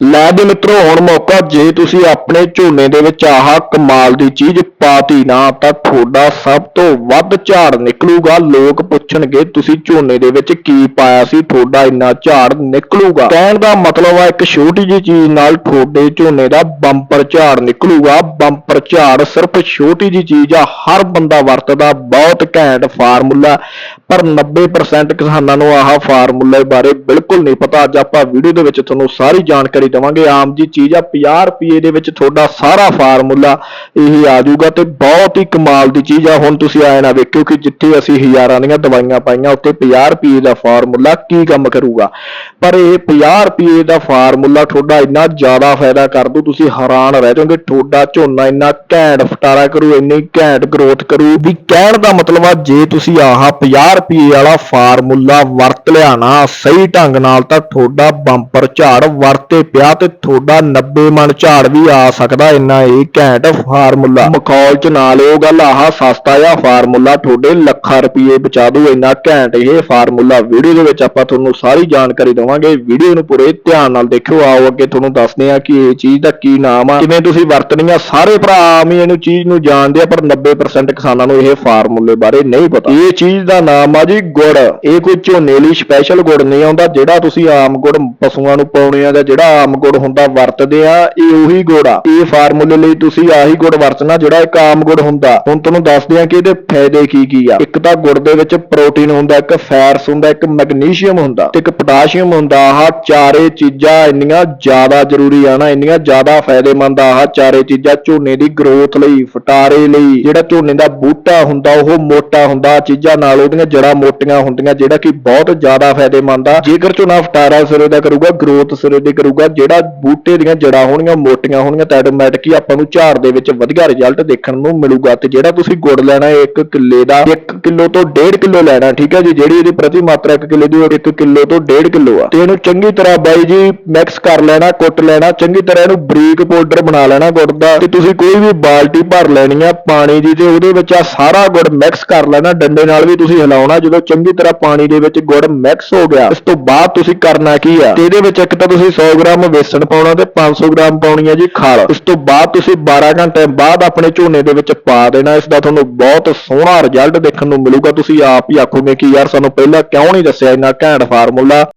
ਲੈ ਦੇ ਮਿੱਤਰੋ, ਹੁਣ ਮੌਕਾ, ਜੇ ਤੁਸੀਂ ਆਪਣੇ ਝੋਨੇ ਦੇ ਵਿੱਚ ਆਹ ਕਮਾਲ ਦੀ ਚੀਜ਼ ਪਾਤੀ ਨਾ, ਤਾਂ ਤੁਹਾਡਾ ਸਭ ਤੋਂ ਵੱਧ ਝਾੜ ਨਿਕਲੂਗਾ। ਲੋਕ ਪੁੱਛਣਗੇ, ਤੁਸੀਂ ਝੋਨੇ ਦੇ ਵਿੱਚ ਕੀ ਪਾਇਆ ਸੀ? ਤੁਹਾਡਾ ਇੰਨਾ ਝਾੜ ਨਿਕਲੂਗਾ? ਕਹਿਣ ਦਾ ਮਤਲਬ ਆ, ਇੱਕ ਛੋਟੀ ਜਿਹੀ ਚੀਜ਼ ਨਾਲ ਤੁਹਾਡੇ ਝੋਨੇ ਦਾ ਬੰਪਰ ਝਾੜ ਨਿਕਲੂਗਾ। ਬੰਪਰ ਝਾੜ ਸਿਰਫ ਛੋਟੀ ਜਿਹੀ ਚੀਜ਼ ਆ, ਹਰ ਬੰਦਾ ਵਰਤਦਾ, ਬਹੁਤ ਘੈਂਟ ਫਾਰਮੂਲਾ ਪਰ 90% ਕਿਸਾਨਾਂ ਨੂੰ ਆਹ ਫਾਰਮੂਲੇ ਬਾਰੇ ਬਿਲਕੁਲ ਨਹੀਂ ਪਤਾ। ਅੱਜ ਆਪਾਂ ਵੀਡੀਓ ਦੇ ਵਿੱਚ ਤੁਹਾਨੂੰ ਸਾਰੀ ਜਾਣਕਾਰੀ ਦੇਵਾਂਗੇ। ਆਮ ਜੀ ਚੀਜ਼ ਆ 50 ਰੁਪਏ ਦੇ ਵਿੱਚ ਤੁਹਾਡਾ ਸਾਰਾ ਫਾਰਮੂਲਾ ਇਹ ਆ ਜਾਊਗਾ ਤੇ ਬਹੁਤ ਹੀ ਕਮਾਲ ਦੀ ਚੀਜ਼ ਆ। ਹੁਣ ਤੁਸੀਂ ਆਏ ਨਾ ਵੇਖਿਓ ਕਿ ਜਿੱਥੇ ਅਸੀਂ ਹਜ਼ਾਰਾਂ ਦੀਆਂ ਦਵਾਈਆਂ ਪਾਈਆਂ, ਉੱਥੇ 50 ਰੁਪਏ ਦਾ ਫਾਰਮੂਲਾ ਕੀ ਕੰਮ ਕਰੂਗਾ? ਪਰ ਇਹ 50 ਰੁਪਏ ਦਾ ਫਾਰਮੂਲਾ ਤੁਹਾਡਾ ਇੰਨਾ ਜ਼ਿਆਦਾ ਫਾਇਦਾ ਕਰ ਦੂ ਤੁਸੀਂ ਹੈਰਾਨ ਰਹਿ ਜਾਓਗੇ। ਤੁਹਾਡਾ ਝੋਨਾ ਇੰਨਾ ਘੈਂਟ ਫਟਾਰਾ ਕਰੂ, ਇੰਨੀ ਘੈਂਟ ਗਰੋਥ ਕਰੂ। ਵੀ ਕਹਿਣ ਦਾ ਮਤਲਬ ਆ, ਜੇ ਤੁਸੀਂ ਆਹ 50 ਰੁਪਏ ਵਾਲਾ ਫਾਰਮੂਲਾ ਵਰਤ ਲਿਆ ਨਾ ਸਹੀ ਢੰਗ ਨਾਲ, ਤਾਂ ਤੁਹਾਡਾ ਬੰਪਰ ਝਾੜ ਵਰਤੇ ਪਿਆ ਤੇ ਤੁਹਾਡਾ 90 ਮਣ ਝਾੜ ਵੀ ਆ ਸਕਦਾ ਇੰਨਾ ਇਹ ਘੈਂਟ ਫਾਰਮੂਲਾ। ਮਖੌਲ ਚ ਨਾ ਲਿਓ ਗੱਲ, ਆਹ ਸਸਤਾ ਜਿਹਾ ਫਾਰਮੂਲਾ ਤੁਹਾਡੇ ਲੱਖਾਂ ਰੁਪਏ ਬਚਾ ਦੂ, ਇੰਨਾ ਘੈਂਟ ਇਹ ਫਾਰਮੂਲਾ। ਵੀਡੀਓ ਦੇ ਵਿੱਚ ਆਪਾਂ ਤੁਹਾਨੂੰ ਸਾਰੀ ਜਾਣਕਾਰੀ ਦੇਵਾਂਗੇ। ਵੀਡੀਓ ਨੂੰ ਪੂਰੇ ਧਿਆਨ ਨਾਲ ਦੇਖਿਓ। ਆਓ ਅੱਗੇ ਤੁਹਾਨੂੰ ਦੱਸਦੇ ਆ ਕਿ ਇਹ ਚੀਜ਼ ਦਾ ਕੀ ਨਾਮ ਆ। ਕਿਵੇਂ ਤੁਸੀਂ ਵਰਤਣੀ ਆ? ਸਾਰੇ ਭਰਾ ਆਮ ਹੀ ਇਹਨੂੰ ਚੀਜ਼ ਨੂੰ ਜਾਣਦੇ ਆ, ਪਰ 90% ਕਿਸਾਨਾਂ ਨੂੰ ਇਹ ਫਾਰਮੂਲੇ ਬਾਰੇ ਨਹੀਂ ਪਤਾ। ਇਹ ਚੀਜ਼ ਦਾ ਨਾਮ ਆ ਜੀ ਗੁੜ। ਇਹ ਕੋਈ ਝੋਨੇ ਲਈ ਸਪੈਸ਼ਲ ਗੁੜ ਨਹੀਂ ਆਉਂਦਾ, ਜਿਹੜਾ ਤੁਸੀਂ ਆਮ ਗੁੜ ਪਸ਼ੂਆਂ ਨੂੰ ਪਾਉਣੇ ਆ ਜਾਂ ਜਿਹੜਾ ਆਮ ਗੁੜ ਹੁੰਦਾ ਵਰਤਦੇ ਆ, ਇਹ ਉਹੀ ਗੁੜ ਆ। ਇਹ ਫਾਰਮੂਲੇ ਲਈ ਤੁਸੀਂ ਆਹੀ ਗੁੜ ਵਰਤਣਾ ਜਿਹੜਾ ਇੱਕ ਆਮ ਗੁੜ ਹੁੰਦਾ। ਹੁਣ ਤੁਹਾਨੂੰ ਦੱਸਦੇ ਆ ਕਿ ਇਹਦੇ ਫਾਇਦੇ ਕੀ ਕੀ ਆ। ਇੱਕ ਤਾਂ ਗੁੜ ਦੇ ਵਿੱਚ ਪ੍ਰੋਟੀਨ ਹੁੰਦਾ, ਇੱਕ ਫੈਟਸ ਹੁੰਦਾ, ਇੱਕ ਮੈਗਨੀਸ਼ੀਅਮ ਹੁੰਦਾ ਤੇ ਇੱਕ ਪੋਟਾਸ਼ੀਅਮ ਹੁੰਦਾ। ਆਹ ਚਾਰੇ ਚੀਜ਼ਾਂ ਇੰਨੀਆਂ ਜ਼ਿਆਦਾ ਜ਼ਰੂਰੀ ਆ ਨਾ, ਇੰਨੀਆਂ ਜ਼ਿਆਦਾ ਫਾਇਦੇਮੰਦ ਆ ਆਹ ਚਾਰੇ ਚੀਜ਼ਾਂ ਝੋਨੇ ਦੀ ਗਰੋਥ ਲਈ, ਫਟਾਰੇ ਲਈ। ਜਿਹੜਾ ਝੋਨੇ ਦਾ ਬੂਟਾ ਹੁੰਦਾ, ਉਹ ਮੋਟਾ ਹੁੰਦਾ। ਚੀਜ਼ਾਂ ਨਾਲ ਉਹਦੀਆਂ ਜੜਾਂ ਮੋਟੀਆਂ ਹੁੰਦੀਆਂ, ਜਿਹੜਾ ਕਿ ਬਹੁਤ ਜ਼ਿਆਦਾ ਫਾਇਦੇਮੰਦ ਆ। ਜੇਕਰ ਝੋਨਾ ਫਟਾਰਾ ਸਿਰੇ ਦਾ ਕਰੂਗਾ ਗਰੋਥ ਸਿਰੇ ਦੀ ਕਰੂਗਾ ਜਿਹੜਾ ਬੂਟੇ ਦੀਆਂ ਜੜਾਂ ਹੋਣਗੀਆਂ, ਮੋਟੀਆਂ ਹੋਣਗੀਆਂ, ਤਾਂ ਆਟੋਮੈਟਿਕ ਹੀ ਆਪਾਂ ਨੂੰ ਝਾੜ ਦੇ ਵਿੱਚ ਵਧੀਆ ਰਿਜ਼ਲਟ ਦੇਖਣ ਨੂੰ ਮਿਲੂਗਾ। ਤੇ ਜਿਹੜਾ ਤੁਸੀਂ ਗੁੜ ਲੈਣਾ ਹੈ 1 ਕਿੱਲੇ ਦਾ 1 ਕਿਲੋ ਤੋਂ 1.5 ਕਿਲੋ ਲੈਣਾ, ਠੀਕ ਹੈ ਜੀ? ਜਿਹੜੀ ਇਹਦੀ ਪ੍ਰਤੀ ਮਾਤਰਾ 1 ਕਿੱਲੇ ਦੀ 1 ਕਿਲੋ ਤੋਂ 1.5 ਕਿਲੋ ਆ। ਤੇ ਇਹਨੂੰ ਚੰਗੀ ਤਰ੍ਹਾਂ ਬਾਈ ਜੀ ਮਿਕਸ ਕਰ ਲੈਣਾ, ਕੁੱਟ ਲੈਣਾ, ਚੰਗੀ ਤਰ੍ਹਾਂ ਇਹਨੂੰ ਬਰੀਕ ਪਾਊਡਰ ਬਣਾ ਲੈਣਾ ਗੁੜ ਦਾ। ਤੇ ਤੁਸੀਂ ਕੋਈ ਵੀ ਬਾਲਟੀ ਭਰ ਲੈਣੀ ਆ, ਪਾਣੀ ਦੀ, ਤੇ ਉਹਦੇ ਵਿੱਚ ਆ ਸਾਰਾ ਗੁੜ ਮਿਕਸ ਕਰ ਲੈਣਾ, ਡੰਡੇ ਨਾਲ ਵੀ ਤੁਸੀਂ ਹਿਲਾਉਣਾ, ਜਦੋਂ ਚੰਗੀ ਤਰ੍ਹਾਂ ਪਾਣੀ ਦੇ ਵਿੱਚ ਗੁੜ ਮਿਕਸ ਹੋ ਗਿਆ। ਇਸ ਤੋਂ ਬਾਅਦ ਤੁਸੀਂ ਕਰਨਾ ਕੀ ਆ? ਤੇ ਇਹਦੇ ਵਿੱਚ ਇੱਕ ਤਾਂ ਤੁਸੀਂ 100 ਗ੍ਰਾਮ ਵੇਸਣ ਪਾਉਣਾ ਤੇ 500 ਗ੍ਰਾਮ ਪਾਉਣੀ ਹੈ ਜੀ ਖਲ। ਉਸ ਤੋਂ ਬਾਅਦ ਤੁਸੀਂ 12 ਘੰਟੇ ਬਾਅਦ ਆਪਣੇ ਝੋਨੇ ਦੇ ਵਿੱਚ ਪਾ ਦੇਣਾ। ਇਸ ਦਾ ਤੁਹਾਨੂੰ ਬਹੁਤ ਸੋਹਣਾ ਰਿਜ਼ਲਟ ਦੇਖਣ ਨੂੰ ਮਿਲੂਗਾ। ਤੁਸੀਂ ਆਪ ਹੀ ਆਖੋਗੇ ਕਿ ਯਾਰ ਸਾਨੂੰ ਪਹਿਲਾਂ ਕਿਉਂ ਨਹੀਂ ਦੱਸਿਆ ਇੰਨਾ ਘੈਂਟ ਫਾਰਮੂਲਾ?